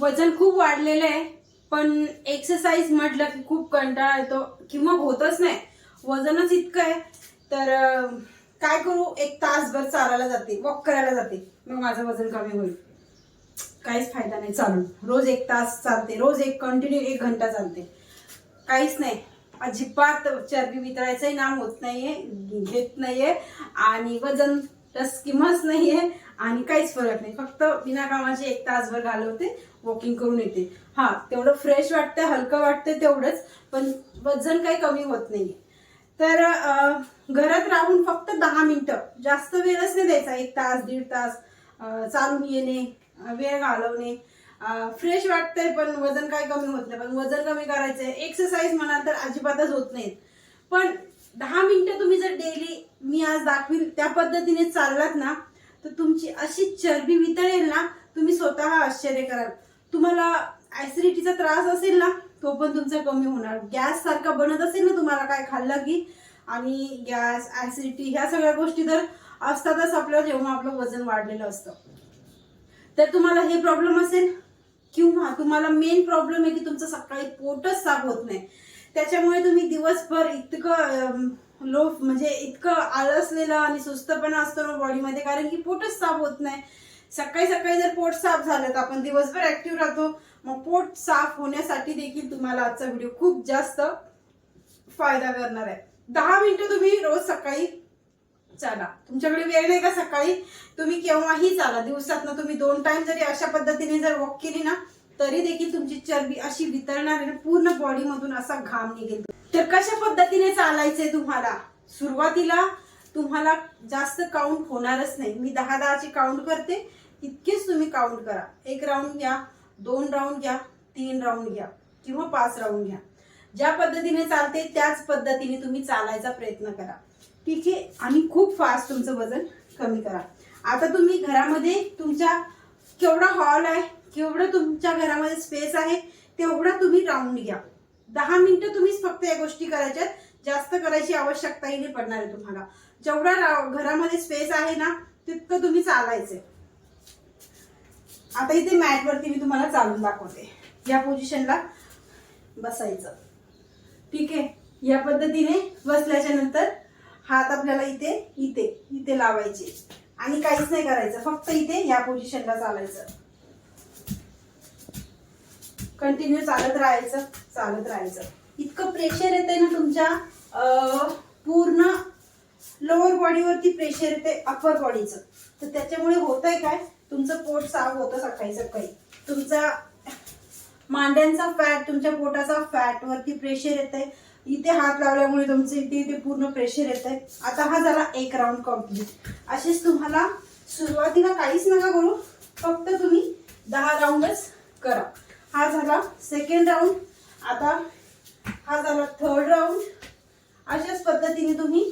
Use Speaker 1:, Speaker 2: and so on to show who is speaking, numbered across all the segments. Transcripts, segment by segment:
Speaker 1: वजन खूप वाढलेलं आहे पण एक्सरसाइज म्हटलं की खूप कंटाळा येतो किंवा होतच नाही. वजनच इतकं आहे तर काय करू? एक तासभर चालायला जाते वॉक करायला जाते. मग माझं वजन कमी होईल. काहीच फायदा नाही चालू रोज एक तास चालते रोज एक कंटिन्यू एक घंटा चालते. काहीच नाही. अजिबात चरबी वितळायचंही नाम होत नाहीये घेत नाहीये आणि वजन टस्किमच नाहीये आणि काहीच फरक नाही. फक्त बिना कामाचे एक तासभर घालवते वॉकिंग करून येते. हा तेवढं फ्रेश वाटतं हलकं वाटतं तेवढंच पण वजन काही कमी होत नाही तर घरात राहून फक्त दहा मिनटं जास्त वेळच नाही द्यायचा. एक तास दीड तास चालून येणे वेळ घालवणे. फ्रेश वाटतंय पण वजन काय कमी होत नाही. पण वजन कमी करायचं आहे एक्सरसाइज म्हणाल तर अजिबातच होत नाहीत. पण दहा मिनटं तुम्ही जर डेली मी आज दाखवील त्या पद्धतीने चाललात ना तर तुमची अशी चरबी वितळेल ना तुम्ही स्वतः आश्चर्य कराल. तुम्हाला ऍसिडिटीचा त्रास असेल ना तो पण तुमचा कमी होणार. गॅस सारखा बनत असेल ना तुम्हाला काय खाल्लं की? आणि गॅस ऍसिडिटी ह्या सगळ्या गोष्टी तर असतातच आपल्याला जेव्हा आपलं वजन वाढलेलं असतं. तर तुम्हाला हे प्रॉब्लेम असेल? किंवा तुम्हाला मेन प्रॉब्लेम आहे की तुमचं सकाळी पोटच साफ होत नाही. त्याच्यामुळे तुम्ही दिवसभर इतकं लो म्हणजे इतकं आळसलेलं आणि सुस्तपणा असतो ना बॉडीमध्ये कारण की पोटच साफ होत नाही. सकाळी सकाळी जर पोट साफ झालं तर आपण दिवसभर ऍक्टिव्ह राहतो. मग पोट साफ होण्यासाठी देखील तुम्हाला आजचा व्हिडिओ खूप जास्त फायदा करणार आहे. दहा मिनिटं तुम्ही रोज सकाळी चाला. तुमच्याकडे वेळ नाही का सकाळी? तुम्ही केव्हाही चाला. दिवसात तुम्ही दोन टाइम जरी अशा पद्धतीने जर वॉक केली ना तरी देखील तुमची चरबी अशी वितरणार आहे पूर्ण बॉडीमधून असा घाम निघेल. तर कशा पद्धतीने चालायचंय तुम्हाला? सुरुवातीला तुम्हाला जास्त काउंट होणारच नाही. मी दहा दहाची काउंट करते. इतकेच तुम्ही काउंट करा. एक राऊंड घ्या दोन राऊंड घ्या तीन राऊंड घ्या किंवा पाच राऊंड घ्या. ज्या पद्धतीने चालते त्याच पद्धतीने तुम्ही चालायचा प्रयत्न करा. ठीक आहे? आणि खूप फास्ट तुमचं वजन कमी करा. आता तुम्ही घरामध्ये तुमच्या केवढा हॉल आहे केवढं तुमच्या घरामध्ये स्पेस आहे तेवढा तुम्ही राऊंड घ्या. दहा मिनिटं तुम्हीच फक्त या गोष्टी करायच्यात. जास्त करायची आवश्यकताही नाही पडणार आहे तुम्हाला. जेवढा घरामध्ये स्पेस आहे ना तितकं तुम्ही चालायचंय. आता इथे मॅट वरती मी तुम्हाला चालून दाखवते. या पोझिशनला बसायचं. ठीक आहे? या पद्धतीने बसल्याच्या नंतर हात आपल्याला इथे इथे इथे लावायचे. आणि काहीच नाही करायचं. फक्त इथे या पोझिशनला चालायचं. कंटिन्यू चालत राहायचं चालत राहायचं. इतकं प्रेशर येतंय ना तुमच्या पूर्ण लोअर बॉडीवरती प्रेशर येते अपर बॉडीचं तर त्याच्यामुळे होतंय काय? तुमचं पोट साफ होतं सकाळी सकाळी. तुमचा मांड्यांचा फॅट तुमच्या पोटाचा फॅट वरती प्रेशर येत आहे इथे हात लावल्यामुळे तुमचं इथे इथे पूर्ण प्रेशर येत आहे आता हा झाला एक राऊंड कंप्लीट असेच तुम्हाला सुरुवातीला काहीच नका करू. फक्त तुम्ही दहा राऊंडच करा. हा झाला सेकंड राऊंड आता हा झाला थर्ड राऊंड अशाच पद्धतीने तुम्ही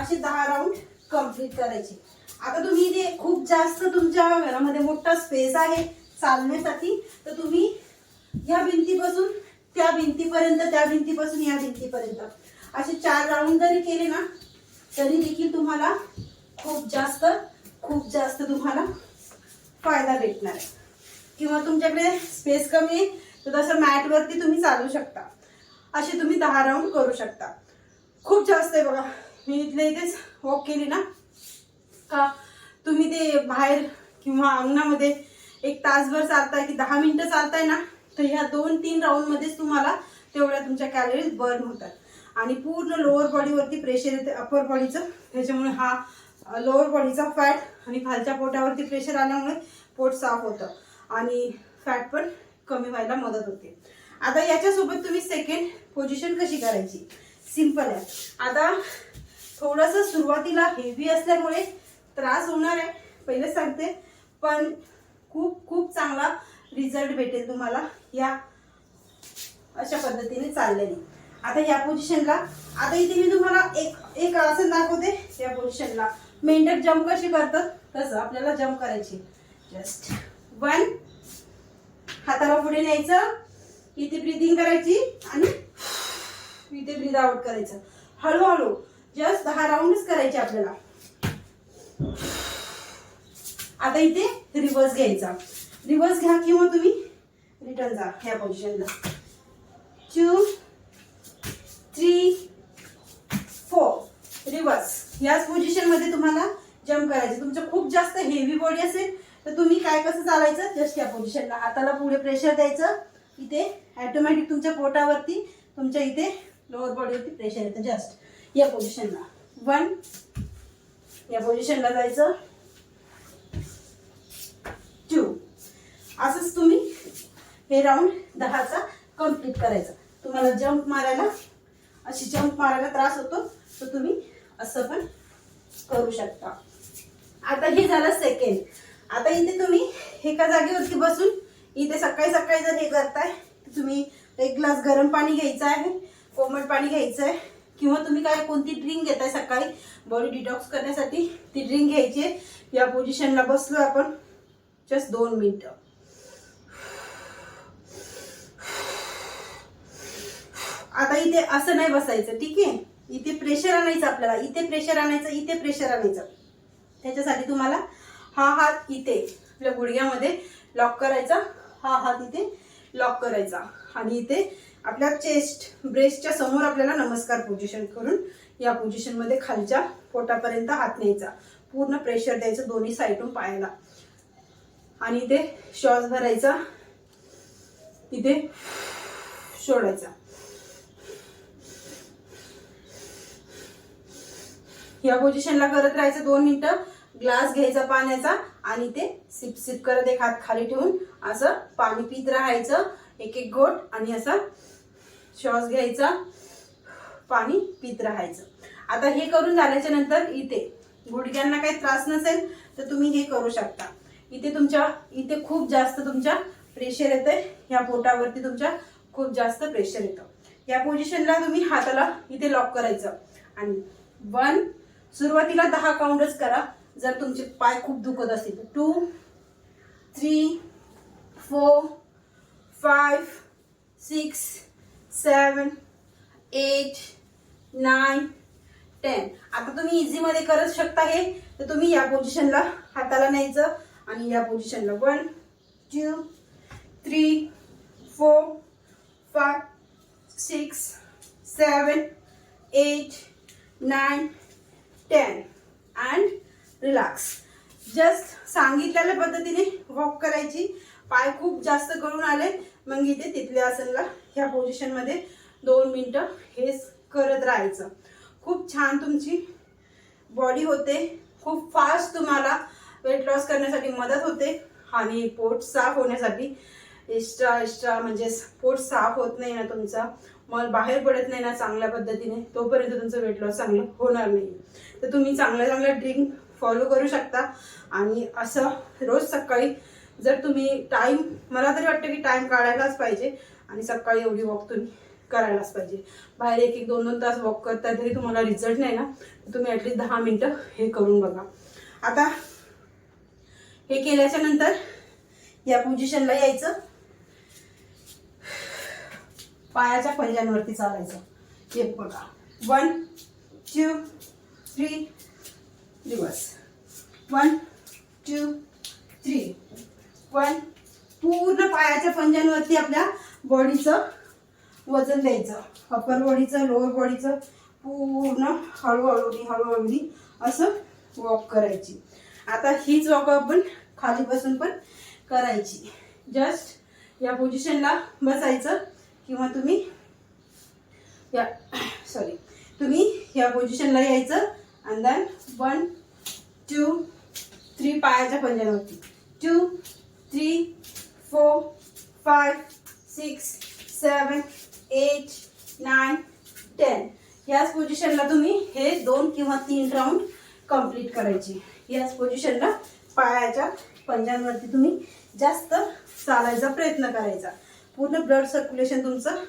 Speaker 1: असे दहा राऊंड कंप्लीट करायचे. आता तुम्ही इथे खूप जास्त तुमच्या घरामध्ये मोठा स्पेस आहे चालण्यासाठी. तर तुम्ही ह्या भिंतीपासून त्या भिंतीपर्यंत त्या भिंतीपासून या भिंतीपर्यंत. असे चार राऊंड जरी केले ना तरी देखील तुम्हाला खूप जास्त खूप जास्त तुम्हाला फायदा भेटणार आहे. किंवा तुमच्याकडे स्पेस कमी आहे तर तसं मॅटवरती तुम्ही चालू शकता. असे तुम्ही दहा राऊंड करू शकता. खूप जास्त आहे बघा. मी इथल्या इथेच वॉक केली ना का तुम्ही ते बाहेर किंवा अंगणामध्ये एक तासभर चालताय की दहा मिनिटं चालताय ना तर ह्या दोन तीन राऊंडमध्येच तुम्हाला तेवढ्या तुमच्या कॅलरीज बर्न होतात. आणि पूर्ण लोअर बॉडीवरती प्रेशर येते अपर बॉडीचं त्याच्यामुळे हा लोअर बॉडीचा फॅट आणि खालच्या पोटावरती प्रेशर आल्यामुळे पोट साफ होतं. आणि फॅट पण कमी व्हायला मदत होते. आता याच्यासोबत तुम्ही सेकंड पोझिशन कशी करायची? सिंपल आहे. आता थोडंसं सुरुवातीला हेवी असल्यामुळे त्रास होणार आहे पहिलेच सांगते. पण खूप खूप चांगला रिझल्ट भेटेल तुम्हाला या अशा पद्धतीने चाललेली. आता या पोझिशनला आता इथे मी तुम्हाला एक एक आसन दाखवते या पोझिशनला मेंढक जम्प कशी करतात? तसं आपल्याला जम्प करायची. जस्ट वन हाताला पुढे न्यायचं. इथे ब्रिदिंग करायची आणि इथे ब्रिद आउट करायचं. हळूहळू जस्ट दहा राऊंडच करायचे आपल्याला. आता इथे रिवर्स घ्यायचा. रिव्हर्स घ्या किंवा तुम्ही रिटर्न जा ह्या पोझिशनला टू थ्री फोर रिवर्स याच पोझिशनमध्ये तुम्हाला जम्प करायचं. तुमचं खूप जास्त हेवी बॉडी असेल तर तुम्ही काय कसं चालायचं? जस्ट या पोझिशनला हाताला पुढे प्रेशर द्यायचं. इथे ॲटोमॅटिक तुमच्या पोटावरती तुमच्या इथे लोअर बॉडीवरती प्रेशर येतं. जस्ट या पोझिशनला वन या पोझिशनला जायचं. टू असंच तुम्ही हे राऊंड दहाचा कंप्लीट करायचा. तुम्हाला जंप मारायला अशी जम्प मारायला त्रास होतो तर तुम्ही असं पण करू शकता. आता हे झालं सेकंड आता इथे तुम्ही एका जागेवरती बसून इथे सकाळी सकाळी जर हे करताय तुम्ही एक ग्लास गरम पाणी घ्यायचं आहे कोमट पाणी घ्यायचं आहे. किंवा तुम्ही काय कोणती ड्रिंक घेताय सकाळी? बॉडी डिटॉक्स करण्यासाठी ती ड्रिंक घ्यायची. आहे. या पोझिशनला बसलो आपण. जस्ट दोन मिनटं. आता इथे असं नाही बसायचं ठीक आहे? इथे प्रेशर आणायचं आपल्याला. इथे प्रेशर आणायचं इथे प्रेशर आणायचं. त्याच्यासाठी तुम्हाला हा हात इथे आपल्या गुडघ्यामध्ये लॉक करायचा. हा हात इथे लॉक करायचा. आणि इथे आपल्या चेस्ट ब्रेस्टच्या समोर आपल्याला नमस्कार पोझिशन करून या पोझिशनमध्ये खालच्या पोटापर्यंत हात न्यायचा. पूर्ण प्रेशर द्यायचं दोन्ही साईडून पायाला. आणि इथे श्वास भरायचा. इथे सोडायचा. या पोझिशनला करत राहायचं दोन मिनिटं. ग्लास घ्यायचा पाण्याचा आणि ते सिप सिप करत एक हात खाली ठेवून असं पाणी पित राहायचं. एक एक गोट आणि असा श्वास घ्यायचा पाणी पित राहायचं. आता हे करून झाल्याच्यानंतर इथे गुडघ्यांना काही त्रास नसेल तर तुम्ही हे करू शकता. इथे तुमच्या इथे खूप जास्त तुमच्या प्रेशर येतंय. या पोटावरती तुमच्या खूप जास्त प्रेशर येतं. या पोझिशनला तुम्ही हाताला इथे लॉक करायचं. आणि वन सुरुवातीला दहा काउंटच करा. जर तुमचे पाय खूप दुखत असतील two three four five six seven eight nine ten आता तुम्ही इझीमध्ये करत शकता हे. तर तुम्ही या पोझिशनला हाताला न्यायचं आणि या पोझिशनला one two three four five six seven eight nine ten and relax just सांगितलेल्या पद्धतीने वॉक करायची. पाय खूप जास्त करून आले. मग इथे तिथल्या आसनला ह्या पोझिशनमध्ये दोन मिनटं हे करत राहायचं. खूप छान तुमची बॉडी होते. खूप फास्ट तुम्हाला वेट लॉस करण्यासाठी मदत होते. आणि पोट साफ होण्यासाठी एक्स्ट्रा एक्स्ट्रा म्हणजे पोट साफ होत नाही ना तुमचा. मल बाहेर पडत नाही ना चांगल्या पद्धतीने. तोपर्यंत तुमचं वेट लॉस चांगलं होणार नाही. तर तुम्ही चांगल्या चांगल्या ड्रिंक फॉलो करू शकता. आणि असं रोज सकाळी जर तुम्ही टाईम मला तरी वाटतं की टाईम काढायलाच पाहिजे आणि सकाळी एवढी वॉक तुम्ही करायलाच पाहिजे. बाहेर एक एक दोन दोन तास वॉक करता तरी तुम्हाला रिझल्ट नाही ना? तुम्ही ॲटलीस्ट दहा मिनटं हे करून बघा. आता हे केल्याच्यानंतर या पोझिशनला यायचं. पायाच्या पंजांवरती चालायचं. हे बघा. वन टू थ्री दिवस. वन टू थ्री वन पूर्ण पायाच्या पंजांवरती आपल्या बॉडीचं वजन द्यायचं. अपर बॉडीचं लोअर बॉडीचं पूर्ण हळूहळूनी हळूहळूनी असं वॉक करायची. आता हीच वॉक आपण खाली बसून पण करायची. जस्ट या पोझिशनला बसायचं किंवा तुम्ही या सॉरी तुम्ही या पोझिशनला यायचं आणि दॅन वन टू थ्री पायाच्या पंजांवरती. Two three four five six seven eight nine ten याच पोझिशनला तुम्ही हे दोन किंवा तीन राऊंड कंप्लीट करायचे. याच पोझिशनला पायाच्या पंजांवरती तुम्ही जास्त चालायचा प्रयत्न करायचा. पूर्ण ब्लड सर्क्युलेशन तुमचं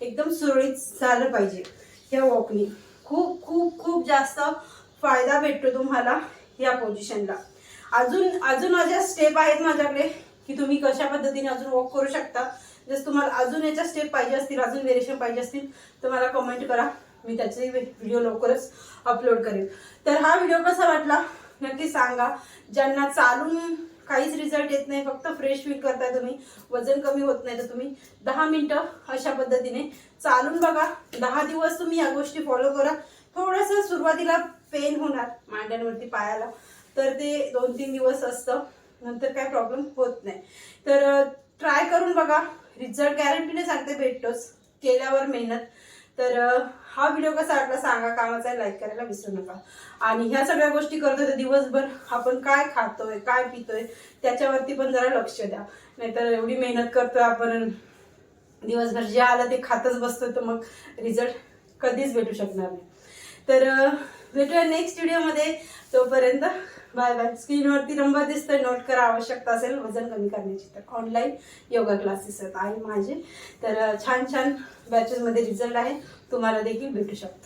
Speaker 1: एकदम सुरळीत झालं पाहिजे या वॉकने खूप खूप खूप जास्त फायदा भेटतो तुम्हाला या पोझिशनला अजून अजून माझ्या स्टेप आहेत माझ्याकडे की तुम्ही कशा पद्धतीने अजून वॉक करू शकता. जस तुम्हाला अजून याच्या स्टेप पाहिजे असतील अजून व्हेरिएशन पाहिजे असतील तर मला कमेंट करा. मी त्याचे व्हिडिओ लवकरच अपलोड करेन तर हा व्हिडिओ कसा वाटला? नक्की सांगा. ज्यांना चालून काहीच रिझल्ट येत नाही फक्त फ्रेश फील करताय तुम्ही वजन कमी होत नाही तर तुम्ही दहा मिनटं अशा पद्धतीने चालून बघा. दहा दिवस तुम्ही या गोष्टी फॉलो करा. थोडंसं सुरुवातीला पेन होणार मांड्यांवरती पायाला. तर ते दोन तीन दिवस असतं. नंतर काय प्रॉब्लेम होत नाही. तर ट्राय करून बघा. रिझल्ट गॅरंटीने सांगते भेटतोच. केल्यावर मेहनत. तर हा व्हिडिओ कसा वाटला सांगा. कामाचा लाईक करायला विसरू नका. आणि ह्या सगळ्या गोष्टी करतोय तर दिवसभर. आपण काय खातोय काय पितोय त्याच्यावरती पण जरा लक्ष द्या. नाहीतर एवढी मेहनत करतोय आपण. दिवसभर जे आलं ते खातच बसतो तर मग रिझल्ट कधीच भेटू शकणार नाही. तर भेटूया नेक्स्ट व्हिडिओमध्ये तोपर्यंत बाय बाय. स्क्रीनवरती नंबर दिसतोय नोट करा आवश्यकता असेल वजन कमी करण्याची. तर ऑनलाईन योगा क्लासेस आहेत आहे माझे. तर छान छान बॅचेसमध्ये रिझल्ट आहे तुम्हाला देखील भेटू शकतो